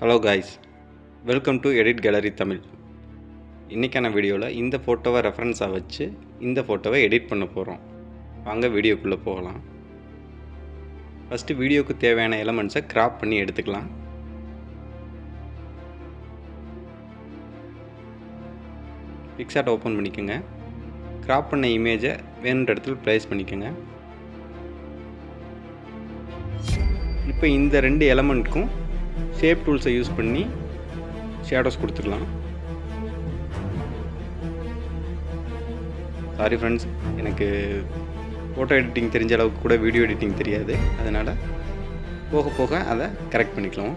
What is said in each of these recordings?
Hello guys welcome to edit gallery Tamil இன்றைக்கான வீடியோவில் இந்த ஃபோட்டோவை ரெஃபரன்ஸாக வச்சு இந்த ஃபோட்டோவை எடிட் பண்ண போகிறோம் வாங்க வீடியோக்குள்ளே போகலாம். ஃபஸ்ட்டு வீடியோவுக்கு தேவையான எலமெண்ட்ஸை கிராப் பண்ணி எடுத்துக்கலாம். பிக்சாட் ஓப்பன் பண்ணிக்கோங்க. கிராப் பண்ண இமேஜை வேணுன்ற இடத்துல ப்ளேஸ் பண்ணிக்கோங்க. இப்போ இந்த ரெண்டு எலமெண்ட்க்கும் ஷேப் டூல்ஸை யூஸ் பண்ணி ஷேடோஸ் கொடுத்துக்கலாம் சாரி ஃப்ரெண்ட்ஸ் எனக்கு ஃபோட்டோ எடிட்டிங் தெரிஞ்ச அளவுக்கு கூட வீடியோ எடிட்டிங் தெரியாது. அதனால் போக போக அதை கரெக்ட் பண்ணிக்கலாம்.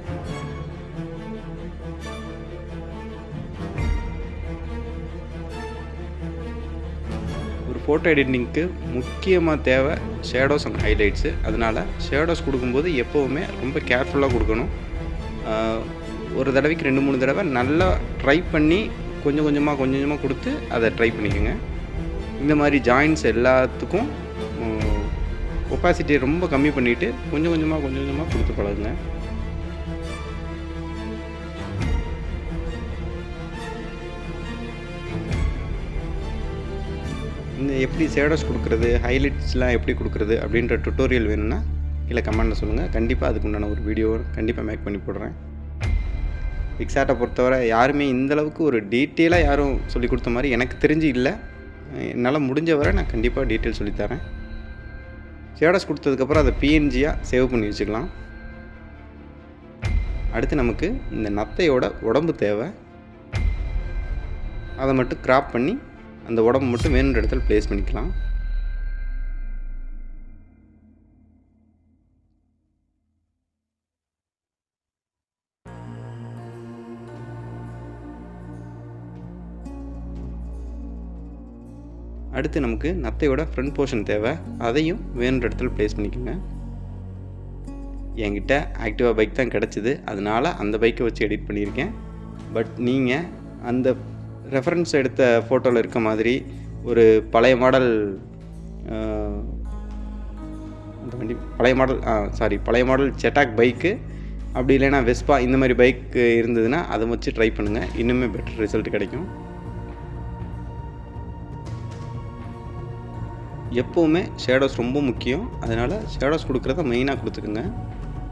ஒரு ஃபோட்டோ எடிட்டிங்க்கு முக்கியமாக தேவை ஷேடோஸ் அண்ட் ஹைலைட்ஸு அதனால் ஷேடோஸ் கொடுக்கும்போது எப்போவுமே ரொம்ப கேர்ஃபுல்லாக கொடுக்கணும். ஒரு தடவைக்கு ரெண்டு மூணு தடவை நல்லா ட்ரை பண்ணி கொஞ்சம் கொஞ்சமாக கொஞ்சம் கொஞ்சமாக கொடுத்து அதை ட்ரை பண்ணிக்கோங்க. இந்த மாதிரி ஜாயின்ஸ் எல்லாத்துக்கும் ஒப்பாசிட்டியை ரொம்ப கம்மி பண்ணிவிட்டு கொஞ்சம் கொஞ்சமாக கொஞ்சம் கொஞ்சமாக கொடுத்து பழகுங்க. இந்த எப்படி ஷேடோஸ் கொடுக்குறது ஹைலைட்ஸ்லாம் எப்படி கொடுக்குறது அப்படின்ற டுட்டோரியல் வேணும்னா கீழே கமெண்ட்டில் சொல்லுங்கள் கண்டிப்பாக அதுக்கு உண்டான ஒரு வீடியோ கண்டிப்பாக மேக் பண்ணி போடுறேன். பிக்சாட்டை பொறுத்தவரை யாருமே இந்தளவுக்கு ஒரு டீட்டெயிலாக யாரும் சொல்லி கொடுத்த மாதிரி எனக்கு தெரிஞ்சு இல்லை. என்னால் முடிஞ்ச வரை நான் கண்டிப்பாக டீட்டெயில் சொல்லித்தரேன் ஷேடோஸ் கொடுத்ததுக்கப்புறம் அதை பிஎன்ஜியாக சேவ் பண்ணி வச்சுக்கலாம். அடுத்து நமக்கு இந்த நத்தையோட உடம்பு தேவை. அதை மட்டும் கிராப் பண்ணி அந்த உடம்பு மட்டும் வேணுன்ற இடத்துல ப்ளேஸ் பண்ணிக்கலாம். அடுத்து நமக்கு நத்தையோட ஃப்ரண்ட் போர்ஷன் தேவை. அதையும் வேணுன்ற இடத்துல ப்ளேஸ் பண்ணிக்கோங்க. என்கிட்ட ஆக்டிவா பைக் தான் கிடச்சிது. அதனால் அந்த பைக்கை வச்சு எடிட் பண்ணியிருக்கேன். பட் நீங்கள் அந்த ரெஃபரன்ஸ் எடுத்த ஃபோட்டோவில் இருக்க மாதிரி ஒரு பழைய மாடல் அந்த வண்டி பழைய மாடல் சாரி பழைய மாடல் செட்டாக் பைக்கு அப்படி இல்லைன்னா வெஸ்பா இந்த மாதிரி பைக் இருந்ததுன்னா அதை வச்சு ட்ரை பண்ணுங்கள் இன்னுமே பெட்டர் ரிசல்ட் கிடைக்கும். எப்போவுமே ஷேடோஸ் ரொம்ப முக்கியம். அதனால் ஷேடோஸ் கொடுக்குறத மெயினாக கொடுத்துக்குங்க.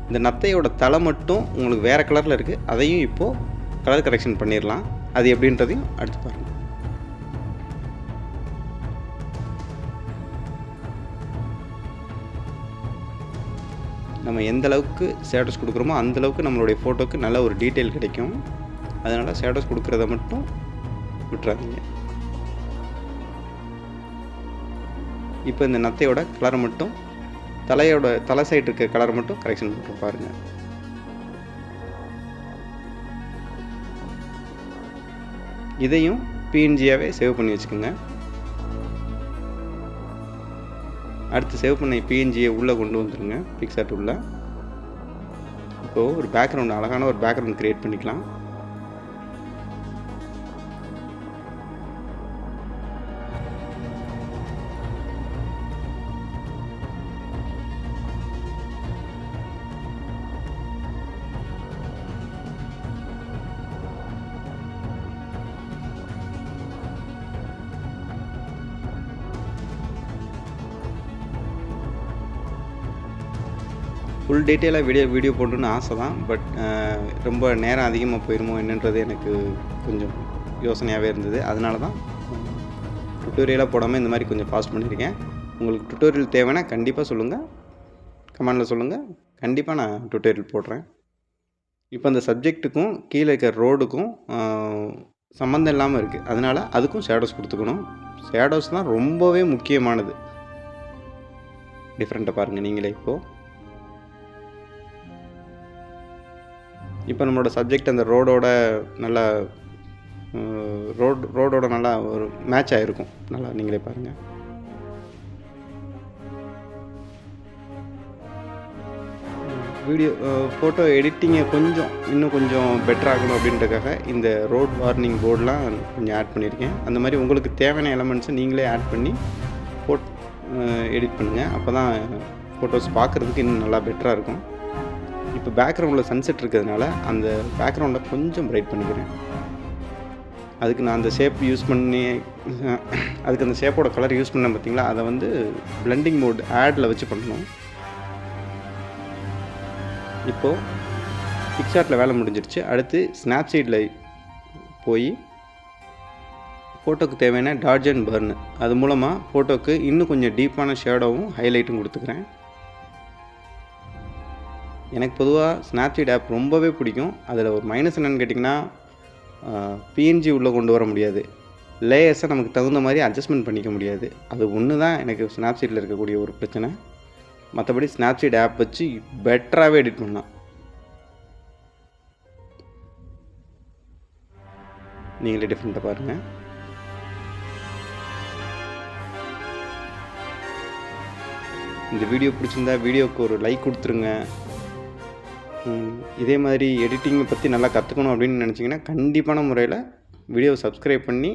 இந்த நத்தையோட தலை மட்டும் உங்களுக்கு வேறு கலரில் இருக்குது அதையும் இப்போது கலர் கரெக்ஷன் பண்ணிடலாம் அது எப்படின்றதையும் அடுத்து பாருங்கள் நம்ம எந்த அளவுக்கு ஷேடோஸ் கொடுக்குறோமோ அந்தளவுக்கு நம்மளுடைய ஃபோட்டோவுக்கு நல்ல ஒரு டீட்டெயில் கிடைக்கும். அதனால் ஷேடோஸ் கொடுக்குறத மட்டும் விட்டுறாதீங்க. இப்போ இந்த நத்தையோட கலரை மட்டும் தலையோட தலை சைடு இருக்க கலர் மட்டும் கரெக்ஷன் பண்ணுறோம் பாருங்கள் இதையும் பிஎன்ஜியாகவே சேவ் பண்ணி வச்சுக்கோங்க. அடுத்து சேவ் பண்ண பிஎன்ஜியை உள்ளே கொண்டு வந்துடுங்க பிக்சாட் உள்ளே இப்போது ஒரு பேக்ரவுண்ட் அழகான ஒரு பேக்ரவுண்ட் க்ரியேட் பண்ணிக்கலாம். ஃபுல் டீட்டெயிலாக வீடியோ வீடியோ போடணுன்னு ஆசை தான் பட் ரொம்ப நேரம் அதிகமாக போயிருமோ என்னன்றது எனக்கு கொஞ்சம் யோசனையாகவே இருந்தது. அதனால தான் டுட்டோரியலாக போடாமல் இந்த மாதிரி கொஞ்சம் ஃபாஸ்ட் பண்ணியிருக்கேன். உங்களுக்கு டுட்டோரியல் தேவைன்னா கண்டிப்பாக சொல்லுங்கள் கமெண்டில் சொல்லுங்கள் கண்டிப்பாக நான் டுட்டோரியல் போடுறேன். இப்போ அந்த சப்ஜெக்ட்டுக்கும் கீழே இருக்கிற ரோடுக்கும் சம்மந்தம் இல்லாமல் இருக்குது அதனால் அதுக்கும் ஷேடோஸ் கொடுத்துக்கணும். ஷேடோஸ் தான் ரொம்பவே முக்கியமானது. டிஃப்ரெண்ட்டை பாருங்கள் நீங்களே இப்போது இப்போ நம்மளோட சப்ஜெக்ட் அந்த ரோடோட நல்லா ரோட் ரோடோட நல்லா ஒரு மேட்ச் ஆகிருக்கும் நல்லா நீங்களே பாருங்கள் வீடியோ ஃபோட்டோ எடிட்டிங்கை கொஞ்சம் இன்னும் கொஞ்சம் பெட்டர் ஆகணும் அப்படின்றதுக்காக இந்த ரோட் வார்னிங் போர்டெலாம் கொஞ்சம் ஆட் பண்ணியிருக்கேன். அந்த மாதிரி உங்களுக்கு தேவையான எலமெண்ட்ஸை நீங்களே ஆட் பண்ணி ஃபோட் எடிட் பண்ணுங்கள் அப்போ தான் ஃபோட்டோஸ் பார்க்குறதுக்கு இன்னும் நல்லா பெட்டராக இருக்கும். இப்போ பேக்ரவுண்டில் சன்செட் இருக்கிறதுனால அந்த பேக்ரவுண்டை கொஞ்சம் பிரைட் பண்ணிக்கிறேன். அதுக்கு நான் அந்த ஷேப் யூஸ் பண்ணி அதுக்கு அந்த ஷேப்போட கலர் யூஸ் பண்ணேன் பார்த்தீங்களா? அதை வந்து பிளெண்டிங் மோட் ஆடில் வச்சு பண்ணணும். இப்போது பிக்சார்ட்டில் வேலை முடிஞ்சிருச்சு. அடுத்து ஸ்னாப்சீட்டில் போய் ஃபோட்டோக்கு தேவையான டார்ஜ் அண்ட் பர்னு அது மூலமாக ஃபோட்டோக்கு இன்னும் கொஞ்சம் டீப்பான ஷேடோவும் ஹைலைட்டும் கொடுத்துக்கிறேன். எனக்கு பொதுவாக ஸ்னாப்சீட் ஆப் ரொம்பவே பிடிக்கும். அதில் ஒரு மைனஸ் என்னென்னு கேட்டிங்கன்னா பிஎன்ஜி உள்ளே கொண்டு வர முடியாது. லேயர்ஸை நமக்கு தகுந்த மாதிரி அட்ஜஸ்ட்மெண்ட் பண்ணிக்க முடியாது. அது ஒன்று தான் எனக்கு ஸ்னாப்சீட்டில் இருக்கக்கூடிய ஒரு பிரச்சனை. மற்றபடி ஸ்னாப்சீட் ஆப் வச்சு பெட்டராகவே எடிட் பண்ணலாம். நீங்களே டிஃப்ரெண்ட்டாக பாருங்கள் இந்த வீடியோ பிடிச்சிருந்தா வீடியோவுக்கு ஒரு லைக் கொடுத்துருங்க. இதே மாதிரி எடிட்டிங்கை பற்றி நல்லா கற்றுக்கணும் அப்படின்னு நினச்சிங்கன்னா கண்டிப்பான முறையில் வீடியோவை சப்ஸ்கிரைப் பண்ணி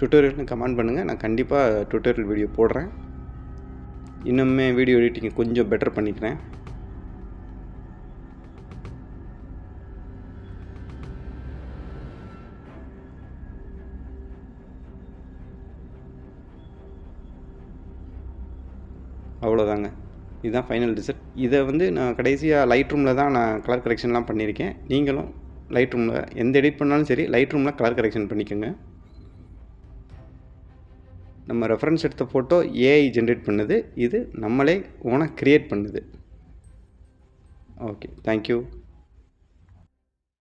டுட்டோரியல்னு கமெண்ட் பண்ணுங்கள் நான் கண்டிப்பாக டுட்டோரியல் வீடியோ போடுறேன். இன்னுமே வீடியோ எடிட்டிங்கை கொஞ்சம் பெட்டர் பண்ணிக்கிறேன். அவ்வளோதாங்க இதுதான் ஃபைனல் ரிசல்ட் இதை வந்து நான் கடைசியாக லைட் ரூமில் தான் நான் கலர் கரெக்ஷன்லாம் பண்ணியிருக்கேன். நீங்களும் லைட் ரூமில் எந்த எடிட் பண்ணாலும் சரி லைட் ரூமில் கலர் கரெக்ஷன் பண்ணிக்கோங்க. நம்ம ரெஃபரன்ஸ் எடுத்த ஃபோட்டோ ஏஐ ஜென்ரேட் பண்ணுது. இது நம்மளே ஓனாக க்ரியேட் பண்ணுது. Okay thank you